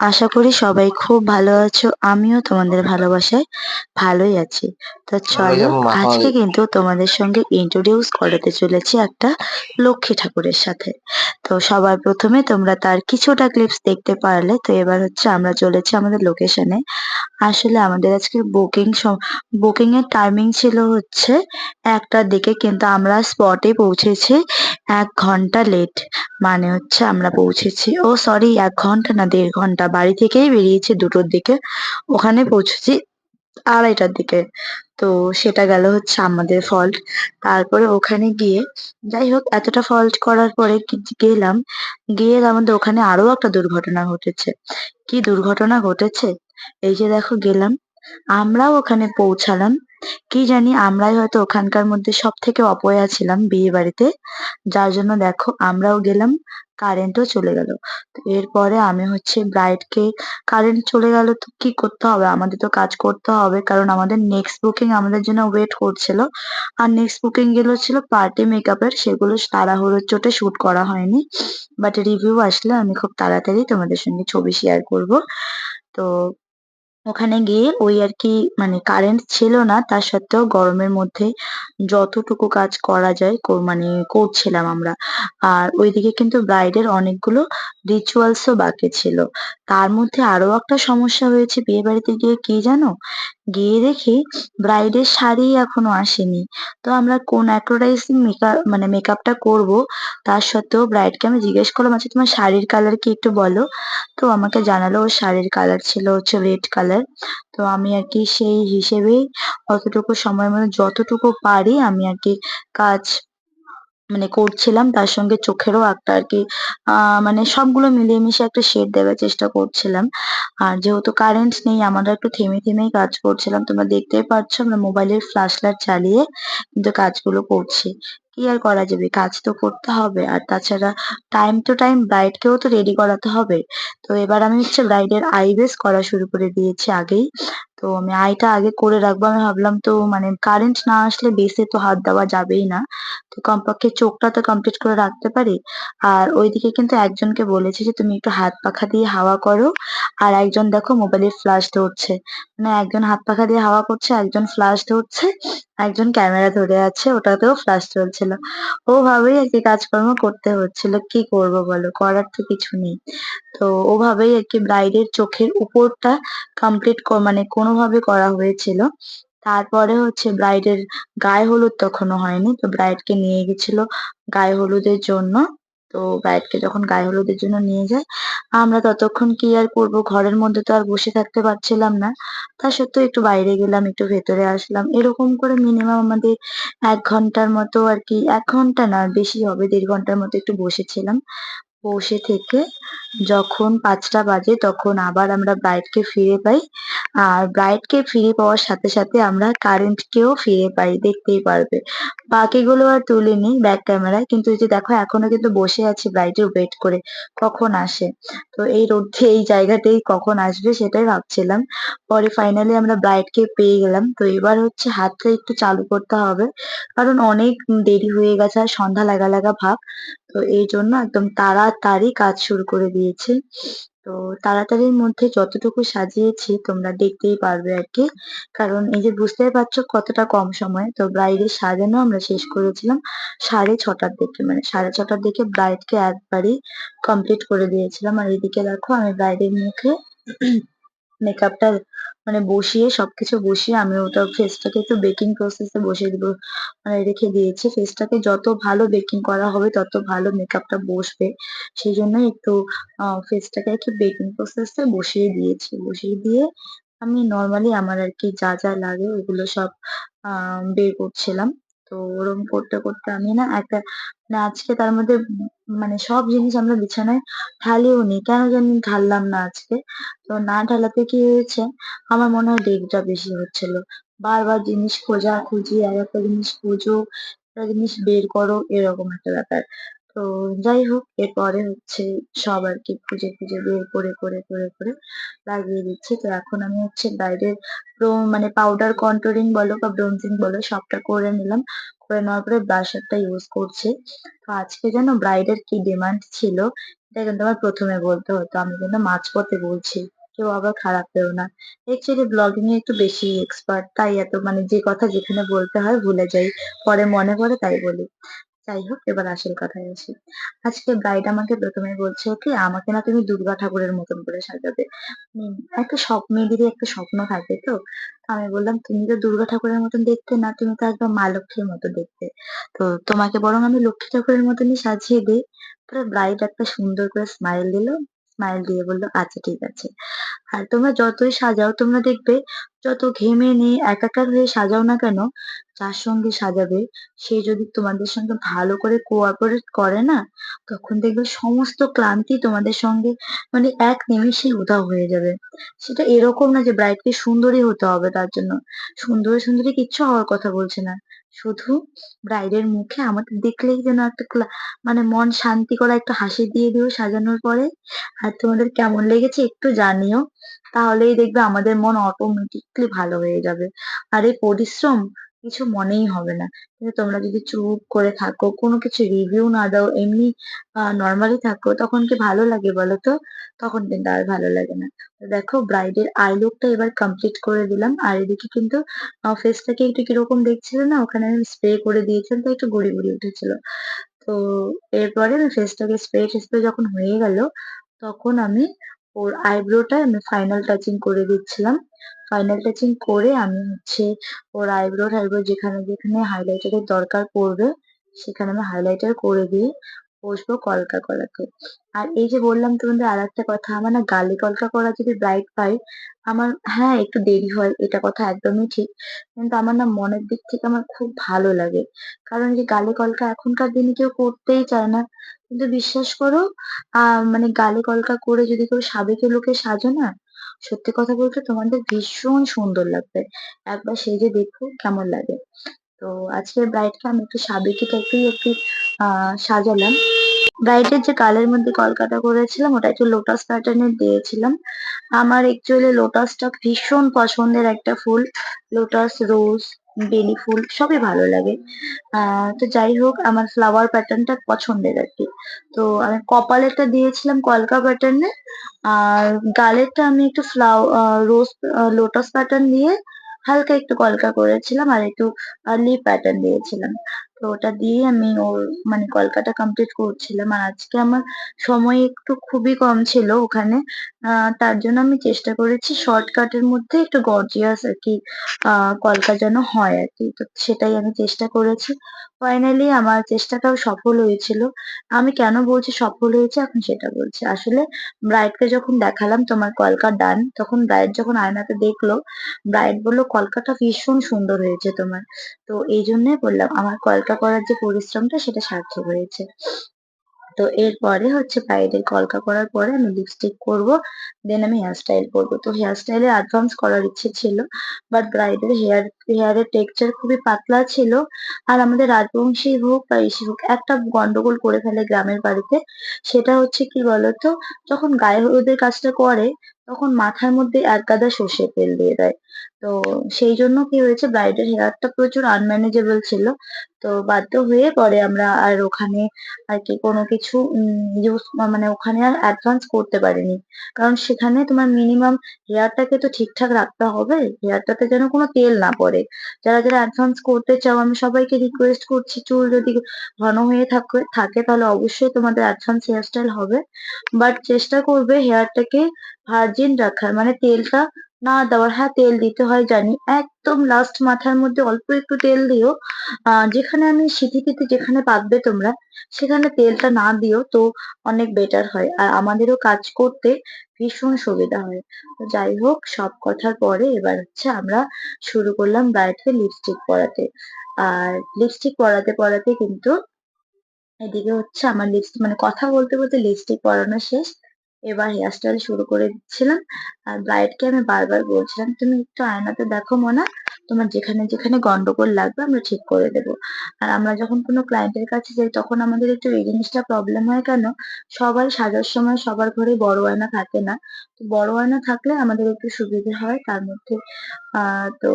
আশা করি সবাই খুব ভালো আছো। আমিও তোমাদের ভালোবাসায় ভালোই আছি। তো চলো আজকে কিন্তু তোমাদের সঙ্গে ইন্ট্রোডিউস করাতে চলেছি একটা লক্ষ্মী ঠাকুরের সাথে। তো সবার প্রথমে তোমরা তার কিছুটা ক্লিপস দেখতে পারলে। তো এবার হচ্ছে আমরা চলেছি আমাদের লোকেশনে। আসলে আমাদের আজকে বুকিং বুকিং এর টাইমিং ছিল হচ্ছে একটার দিকে কিন্তু আমরা স্পটে পৌঁছেছি এক ঘণ্টা লেট। মানে হচ্ছে আমরা পৌঁছেছি ও সরি এক ঘণ্টা না দেড় ঘণ্টা। বাড়ি থেকেই বেরিয়েছি দুটোর দিকে। ওখানে পৌঁছেছি ২.৩০টার দিকে। তো সেটা গেল হচ্ছে আমাদের ফল্ট। তারপরে ওখানে গিয়ে যাই হোক, এতটা ফল্ট করার পরে গেলাম। গিয়ে আমাদের ওখানে আরও একটা দুর্ঘটনা ঘটেছে। কি দুর্ঘটনা ঘটেছে? এই যে দেখো গেলাম। আমরাও ওখানে পৌঁছালাম। কি জানি আমরাই হয়তো ওখানকার মধ্যে সবথেকে অপয়া ছিলাম বিয়ে বাড়িতে। যার জন্য দেখো আমরাও গেলাম, কারেন্টও চলে গেল। এরপরে আমি হচ্ছে ব্রাইডকে কারেন্ট চলে গেল তো কি করতে হবে? আমাদের তো কাজ করতে হবে। কারণ আমাদের নেক্সট বুকিং আমাদের জন্য ওয়েট করছিল। আর নেক্সট বুকিংগুলো ছিল পার্টি মেকআপ এর সেগুলো তাড়াহুড়োর চোটে শুট করা হয়নি। বাট রিভিউ আসলে আমি খুব তাড়াতাড়ি তোমাদের সঙ্গে ছবি শেয়ার করব। তো ওখানে গিয়ে ওই আর কি মানে কারেন্ট ছিল না, তার সত্ত্বেও গরমের মধ্যে যতটুকু কাজ করা যায় মানে করছিলাম আমরা। আর ওইদিকে কিন্তু ব্রাইডের অনেকগুলো রিচুয়ালস ও বাকি ছিল। তার মধ্যে আরও একটা সমস্যা হয়েছে বিয়ে বাড়িতে গিয়ে, কি জানো? গিয়ে দেখি ব্রাইডের শাড়ি এখনও আসেনি। তো আমরা কোন অ্যাক্রোডাইজিং মেকআপ মানে মেকআপটা করব তার সত্ত্বেও ব্রাইডকে আমি জিজ্ঞেস করলাম, "আচ্ছা তোমার শাড়ির কালার কি একটু বলো?" তো আমাকে জানালো ওর শাড়ির কালার ছিল হচ্ছে রেড কালার। তো আমি আর কি সেই হিসেবেই অতটুকু সময়ের মধ্যে যতটুকু পারি আমি আর কি কাজ মানে করছিলাম। তার সঙ্গে চোখেরও একটা আরকি আ মানে সবগুলো মিলিয়ে একটা শেড দেওয়ার চেষ্টা করছিলাম। আর যেহেতু কারেন্ট নেই আমরা একটু থেমে, থেমেই কাজ করছিলাম। তোমরা দেখতেই পাচ্ছ আমরা মোবাইলের ফ্ল্যাশ লাইট চালিয়ে কিন্তু কাজগুলো করছি। কি আর করা যাবে? কাজ তো করতে হবে। আর তাছাড়া টাইম টু টাইম ব্রাইডকেও তো রেডি করাতে হবে। তো এবার আমি হচ্ছে ব্রাইডের বেস করা শুরু করে দিয়েছি আগেই। তো আমি আইটা আগে করে রাখব। আমি ভাবলাম তো মানে কারেন্ট না আসলে বেসে তো হাত দেওয়া যাবেই না। তো কমপক্ষে চোখটা তো কমপ্লিট করে রাখতে পারি। আর ওইদিকে কিন্তু একজনকে বলেছি যে, "তুমি একটু হাত পাখা দিয়ে হাওয়া করো।" আর একজন দেখো মোবাইলের ফ্ল্যাশ ধরছে। মানে একজন হাত পাখা দিয়ে হাওয়া করছে, একজন ফ্ল্যাশ ধরছে, একজন ক্যামেরা ধরে আছে ওটাতেও ফ্ল্যাশ চলছিল। ওভাবেই আরকি কাজকর্ম করতে হচ্ছিল। কি করব বলো? করার তো কিছু নেই। তো ওভাবেই আরকি ব্রাইডের চোখের উপরটা কমপ্লিট ক মানে কোনোভাবে করা হয়েছিল। তারপরে হচ্ছে ব্রাইডের গায়ে হলুদ তখনও হয়নি। তো ব্রাইডকে নিয়ে গেছিল গায়ে হলুদের জন্য। তো ব্রাইডকে যখন গায়ে হলুদের জন্য নিয়ে যায়, আমরা ততক্ষণ কি আর করব? ঘরের মধ্যে তো আর বসে থাকতে পারছিলাম না। তা সত্ত্বেও একটু বাইরে গেলাম, একটু ভেতরে আসলাম। এরকম করে মিনিমাম আমাদের এক ঘণ্টার মতো আর কি এক ঘণ্টা না বেশি হবে দেড় ঘণ্টার মতো একটু বসেছিলাম। বসে থেকে যখন পাঁচটা বাজে তখন আবার আমরা ব্রাইডকে ফিরে পাই। আর ব্রাইডকে ফিরে পাওয়ার সাথে, সাথে আমরা কারেন্টকেও ফিরে পাই দেখতেই পারবে। বাকিগুলো আর তুলিনি ব্যাক ক্যামেরায়। কিন্তু এই যে দেখো এখনও কিন্তু বসে আছি ব্রাইডের ওয়েট করে কখন আসে। তো এই রোদ্রে এই জায়গাতেই কখন আসবে সেটাই ভাবছিলাম। পরে ফাইনালি আমরা ব্রাইডকে পেয়ে গেলাম। তো এবার হচ্ছে হাতটা একটু চালু করতে হবে। কারণ অনেক দেরি হয়ে গেছে আর সন্ধ্যা লাগা, লাগা ভাব। তো এই জন্য একদম তাড়াতাড়ি কাজ শুরু করে দিয়েছে তো তাড়াতাড়ির মধ্যে যতটুকু সাজিয়েছি তোমরা দেখতেই পারবে আর কি কারণ এই যে বুঝতেই পারছ কতটা কম সময়ে। তো ব্রাইডের সাজানো আমরা শেষ করেছিলাম ৬:৩০টার দিকে। মানে ৬:৩০টার দিকে ব্রাইডকে একবারেই কমপ্লিট করে দিয়েছিলাম। আর এদিকে দেখো আমি ব্রাইডের মুখে মেকআপটা মানে বসিয়ে সবকিছু বসিয়ে আমি ওটা ফেসটাকে একটু বেকিং প্রসেস এ বসিয়ে দিব মানে রেখে দিয়েছি। ফেসটাকে যত ভালো বেকিং করা হবে তত ভালো মেকআপটা বসবে। সেই সেজন্যই একটু আ ফেসটাকে আরকি বেকিং প্রসেস এ বসিয়ে দিয়েছি। বসিয়ে দিয়ে আমি নরমালি আমার আরকি যা, যা লাগে ওগুলো সব আ বের করছিলাম। তো ওরম করতে, করতে আমি না একটা মানে আজকে তার মধ্যে মানে সব জিনিস আমরা বিছানায় ঢালিও নি। কেন জানি ঢাললাম না আজকে। তো না ঢালাতে কি হয়েছে, আমার মনে হয় ডেকটা বেশি হচ্ছিল। বারবার জিনিস খোঁজাখুঁজি, আরেকটা জিনিস খোঁজো, একটা জিনিস বের করো এরকম একটা ব্যাপার। তো যাই হোক এরপরে হচ্ছে সব আরকি খুঁজে, খুঁজে বের করে, করে, করে, করে লাগিয়ে দিচ্ছি। তো এখন আমি হচ্ছে ব্রাইডের প্রো মানে পাউডার কন্টুরিং বলো বা ব্রোনজিং বলো সবটা করে নিলাম। করে নেওয়ার পরে ব্লাশার টা ইউজ করছি। তো আজকে জানো ব্রাইডের কি ডিমান্ড ছিল এটা কিন্তু আমার প্রথমে বলতে হতো আমি কিন্তু মাঝপথে বলছি কেউ আবার খারাপ পেও না অ্যাকচুয়ালি ব্লগিং এ একটু বেশি এক্সপার্ট তাই এত মানে যে কথা যেখানে বলতে হয় ভুলে যাই পরে মনে পড়ে তাই বলি যাই হোক, এবার আসল কথায় আসি। আজকে ব্রাইড আমাকে প্রথমে বলছে কি আমাকে না তুমি দুর্গা ঠাকুরের মতন করে সাজাবে। একটা স্বপ্ন মেয়েদেরই একটা স্বপ্ন থাকে তো। আমি বললাম, তুমি তো দুর্গা ঠাকুরের মতন দেখতে না, তুমি তো একদম মা লক্ষ্মীর মতো দেখতে। তো তোমাকে বরং আমি লক্ষ্মী ঠাকুরের মতনই সাজিয়ে দিই। পরে ব্রাইড একটা সুন্দর করে স্মাইল দিল। স্মাইল দিয়ে বলল আচ্ছা ঠিক আছে। আর তোমরা যতই সাজাও, তোমরা দেখবে, যত ঘেমে নিয়ে একাকার হয়ে সাজাও না কেন যার সঙ্গে সাজাবে। সে যদি তোমাদের সঙ্গে ভালো করে কোঅপারেট করে না, তখন দেখবে সমস্ত ক্লান্তি তোমাদের সঙ্গে মানে এক নিমেষেই উধাও হয়ে যাবে। সেটা এরকম না যে ব্রাইডকে সুন্দরী হতে হবে তার জন্য। সুন্দরী সুন্দরী কিচ্ছু হওয়ার কথা বলছে না। শুধু ব্রাইডের মুখে আমাদের দেখলেই যেন একটা মানে মন শান্তি করা, একটা হাসি দিয়ে দিও সাজানোর পরে। আর তোমাদের কেমন লেগেছে একটু জানিও। তাহলেই দেখবে আমাদের মন অটোমেটিকলি ভালো হয়ে যাবে। আর এই পরিশ্রম কিছু মনেই হবে না। কিন্তু তোমরা যদি চুপ করে থাকো, কোনো কিছু রিভিউ না দাও, এমনি নর্মালি থাকো, তখন কি ভালো লাগে বলো তো তখন কিন্তু আর ভালো লাগে না। তো দেখো ব্রাইডের আই লুকটা এবার কমপ্লিট করে দিলাম। আর এদিকে কিন্তু ফেসটাকে একটু কীরকম দেখছিল না? ওখানে আমি স্প্রে করে দিয়েছিলাম তো একটু গুড়ি গুড়ি উঠেছিল। তো, এরপরে আমি ফেসটাকে স্প্রে টেস্প্রে যখন হয়ে গেল, তখন আমি ওর আইব্রোটা আমি ফাইনাল টাচিং করে দিচ্ছিলাম। ফাইনাল টাচিং করে আমি হচ্ছে ওর আইব্রো টাইব্রো যেখানে যেখানে হাইলাইটারের দরকার পড়বে, সেখানে আমি হাইলাইটার করে দিয়ে বসবো কলকা করাতে আর এই যে বললাম তোমাদের আর একটা কথা, আমার না গালে কলকা করা যদি ব্রাইট পাই, আমার হ্যাঁ একটু দেরি হয়, এটা কথা একদমই ঠিক। কিন্তু আমার না মনের দিক থেকে আমার খুব ভালো লাগে। কারণ যে গালে কলকা এখনকার দিনে কেউ করতেই চায় না। কিন্তু বিশ্বাস করো, আহ মানে গালে কলকা করে যদি কেউ সাবেকে লোকে সাজো না, সত্যি কথা বলতে তোমাদের ভীষণ সুন্দর লাগবে। একবার সেজে দেখো, কেমন লাগে। তো আজকের ব্রাইডকে আমি একটু সাবেকি টাইপেরই একটু সাজালাম। ব্রাইডের যে গালের মধ্যে কলকাটা করেছিলাম, ওটা একটু লোটাস প্যাটার্নের দিয়েছিলাম। আমার একচুয়ালি লোটাসটা ভীষণ পছন্দের একটা ফুল। লোটাস রোজ বেলি ফুল, সবই ভালো লাগে। তো যাই হোক, আমার ফ্লাওয়ার প্যাটার্নটা পছন্দের আর কি। তো আমি কপালেরটা দিয়েছিলাম কলকা প্যাটার্নে আর গালেরটা আমি একটু ফ্লাও রোজ লোটাস প্যাটার্ন দিয়ে হালকা একটু কলকা করেছিলাম আর একটু লিপ প্যাটার্ন দিয়েছিলাম। তো ওটা দিয়ে আমি ওর মানে কলকাটা কমপ্লিট করছিলাম। আর আজকে আমার সময় একটু খুবই কম ছিল ওখানে। তার জন্য আমি চেষ্টা করেছি শর্টকাটের মধ্যে একটু গর্জিয়াস আর কি কলকা যেন হয় আর কি। তো সেটাই আমি চেষ্টা করেছি। ফাইনালি আমার চেষ্টাটাও সফল হয়েছিল। আমি কেন বলছি সফল হয়েছে? এখন সেটা বলছি। আসলে ব্রাইডকে যখন দেখালাম তোমার কলকা ডান তখন ব্রাইড যখন আয়নাতে দেখল ব্রাইড বলল, কলকাটা ভীষণ সুন্দর হয়েছে তোমার। তো এই জন্যই বললাম, আমার কলকা করার যে পরিশ্রমটা সেটা সার্থক হয়েছে। তো এরপরে হচ্ছে ব্রাইডের কলকা করার পরে আমি লিপস্টিক করব দেন আমি হেয়ার স্টাইল করব তো হেয়ার স্টাইলে অ্যাডভান্স করার ইচ্ছে ছিল বাট ব্রাইডের হেয়ার হেয়ারের টেক্সচার খুবই পাতলা ছিল। আর আমাদের রাজবংশী হোক বা ইসি হোক, একটা গন্ডগোল করে ফেলে গ্রামের বাড়িতে, সেটা হচ্ছে কি বলতো, যখন গায়ে হলুদের কাজটা করে, তখন মাথার মধ্যে এক গাদা সর্ষের তেল দিয়ে দেয়। তো সেই জন্য কি হয়েছে ব্রাইডের হেয়ারটা প্রচুর আনম্যানেজেবল ছিল। তো বাধ্য হয়ে পরে আমরা আর ওখানে আর কি কোনো কিছু ইউজ মানে ওখানে আর অ্যাডভান্স করতে পারিনি। কারণ সেখানে তোমার মিনিমাম হেয়ারটাকে তো ঠিকঠাক রাখতে হবে হেয়ারটাতে যেন কোনো তেল না পড়ে। যারা যারা অ্যাডভান্স করতে চাও, আমি সবাইকে রিকোয়েস্ট করছি, চুল যদি ঘন হয়ে থাকে থাকে তাহলে অবশ্যই তোমাদের অ্যাডভান্স হেয়ারস্টাইল হবে। বাট চেষ্টা করবে হেয়ারটাকে ভার্জিন রাখার মানে তেলটা না দেওয়ার হ্যাঁ তেল দিতে হয় জানি। একদম লাস্ট মাথার মধ্যে অল্প একটু তেল দিও। যেখানে আমি সিঁথিতে যেখানে পাতবে তোমরা, সেখানে তেলটা না দিও তো অনেক বেটার হয়। আর আমাদেরও কাজ করতে ভীষণ সুবিধা হয়। যাই হোক, সব কথার পরে এবার হচ্ছে আমরা শুরু করলাম ব্রাইডকে লিপস্টিক পরাতে। আর লিপস্টিক পরাতে পরাতে কিন্তু এদিকে হচ্ছে আমার লিপস্টিক মানে কথা বলতে বলতে লিপস্টিক পরানো শেষ। এবার হেয়ার স্টাইল শুরু করে দিচ্ছিলাম। আর ব্রাইডকে আমি বারবার বলছিলাম, তুমি একটু আয়নাতে দেখো মনা, তোমার যেখানে যেখানে গন্ডগোল লাগবে আমরা ঠিক করে দেব। আর আমরা যখন কোনো ক্লায়েন্টের কাছে যাই, তখন আমাদের একটু এই জিনিসটা প্রবলেম হয় কেন? সবাই সাজার সময় সবার ঘরে বড় আয়না থাকে না। তো বড় আয়না থাকলে আমাদের একটু সুবিধে হয় তার মধ্যে। আহ তো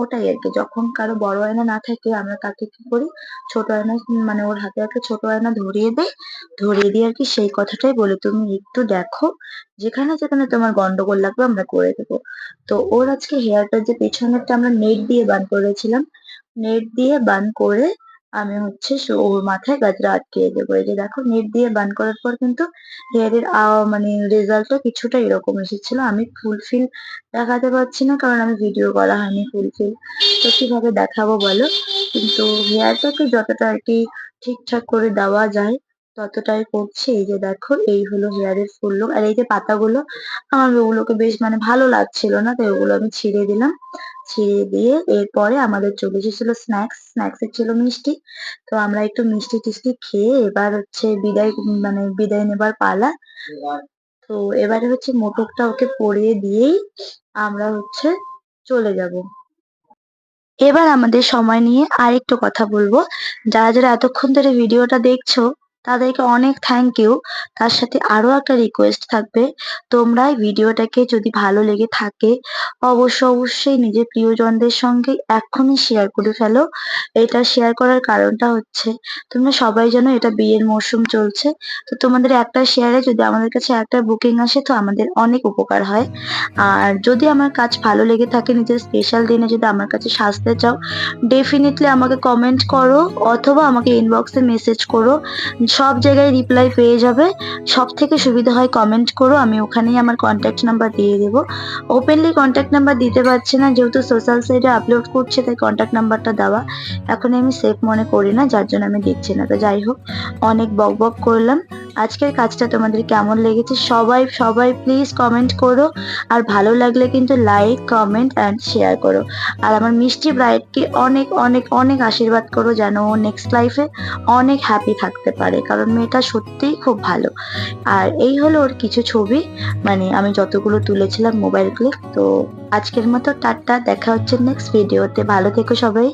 ওটাই আর কি। যখন কারও বড় আয়না না থাকে, আমরা তাকে কি করি? ছোট আয়না মানে ওর হাতে একটা ছোট আয়না ধরিয়ে দেই। ধরিয়ে দিয়ে আর কি সেই কথাটাই বলি, তুমি একটু দেখো, যেখানে যেখানে তোমার গন্ডগোল লাগবে আমরা করে দেবো। তো ওর আজকে হেয়ারটা যে পেছনেরটা আমরা নেট দিয়ে বান করেছিলাম, নেট দিয়ে বান করে আমি হচ্ছে ওর মাথায় গাজরা আটকিয়ে দেবো। এই যে দেখো, নেট দিয়ে বান করার পর কিন্তু হেয়ারের মানে রেজাল্টটা কিছুটা এরকম এসেছিল। আমি ফুলফিল দেখাতে পারছি না কারণ আমি ভিডিও করা হয়নি ফুলফিল তো কীভাবে দেখাবো বলো? কিন্তু হেয়ারটাকে যতটা আর কি ঠিকঠাক করে দেওয়া যায় ততটাই করছি। এই যে দেখো, এই হলো হেয়ারের ফুল লুক আর এই যে পাতাগুলো, আমার ওগুলোকে বেশ মানে ভালো লাগছিল না, তাই ওগুলো আমি ছিঁড়ে দিলাম। ছিঁড়ে দিয়ে এরপরে আমাদের চলে এসেছিল স্ন্যাক্স স্ন্যাক্স এর ছিল মিষ্টি। তো আমরা একটু মিষ্টি টিষ্টি খেয়ে এবার হচ্ছে বিদায় মানে বিদায় নেবার পালা। তো এবারে হচ্ছে মোটকটা ওকে পরিয়ে দিয়েই আমরা হচ্ছে চলে যাব। এবার আমাদের সময় নিয়ে আরেকটু কথা বলব। যারা যারা এতক্ষণ ধরে ভিডিওটা দেখছ তাদেরকে অনেক থ্যাংক ইউ তার সাথে আরও একটা রিকোয়েস্ট থাকবে। তোমরা ভিডিওটাকে যদি ভালো লেগে থাকে, অবশ্য অবশ্যই নিজের প্রিয়জনদের সঙ্গে এখনই শেয়ার করে ফেলো। এটা শেয়ার করার কারণটা হচ্ছে, তোমরা সবাই জানো এটা বিয়ের মরশুম চলছে। তো তোমাদের একটা শেয়ারে যদি আমাদের কাছে একটা বুকিং আসে, তো আমাদের অনেক উপকার হয়। আর যদি আমার কাজ ভালো লেগে থাকে, নিজের স্পেশাল দিনে যদি আমার কাছে সাজতে চাও ডেফিনেটলি আমাকে কমেন্ট করো, অথবা আমাকে ইনবক্সে মেসেজ করো সব জায়গায় রিপ্লাই পেয়ে যাবে। সব থেকে সুবিধা হয় কমেন্ট করো, আমি ওখানেই আমার কন্ট্যাক্ট নাম্বার দিয়ে দেবো। ওপেনলি কন্ট্যাক্ট নাম্বার দিতে পারছি না, যেহেতু সোশ্যাল সাইটে আপলোড করছে, তাই কন্ট্যাক্ট নাম্বারটা দেওয়া। এখন আমি সেফ মনে করি না, যার জন্য আমি দিচ্ছি না। তো যাই হোক, অনেক বক বক করলাম। আজকের কাজটা তোমাদের কেমন লেগেছে? সবাই সবাই প্লিজ কমেন্ট করো। আর ভালো লাগলে কিন্তু লাইক কমেন্ট অ্যান্ড শেয়ার করো। আর আমার মিষ্টি ব্রাইডকে অনেক অনেক অনেক আশীর্বাদ করো যেন ও নেক্সট লাইফে অনেক হ্যাপি থাকতে পারে। কারণ মেয়েটা সত্যিই খুব ভালো। আর এই হলো ওর কিছু ছবি মানে আমি যতগুলো তুলেছিলাম মোবাইল ক্লিপ, তো আজকের মতো টাটা, দেখা হচ্ছে নেক্সট ভিডিওতে ভালো থেকো সবাই।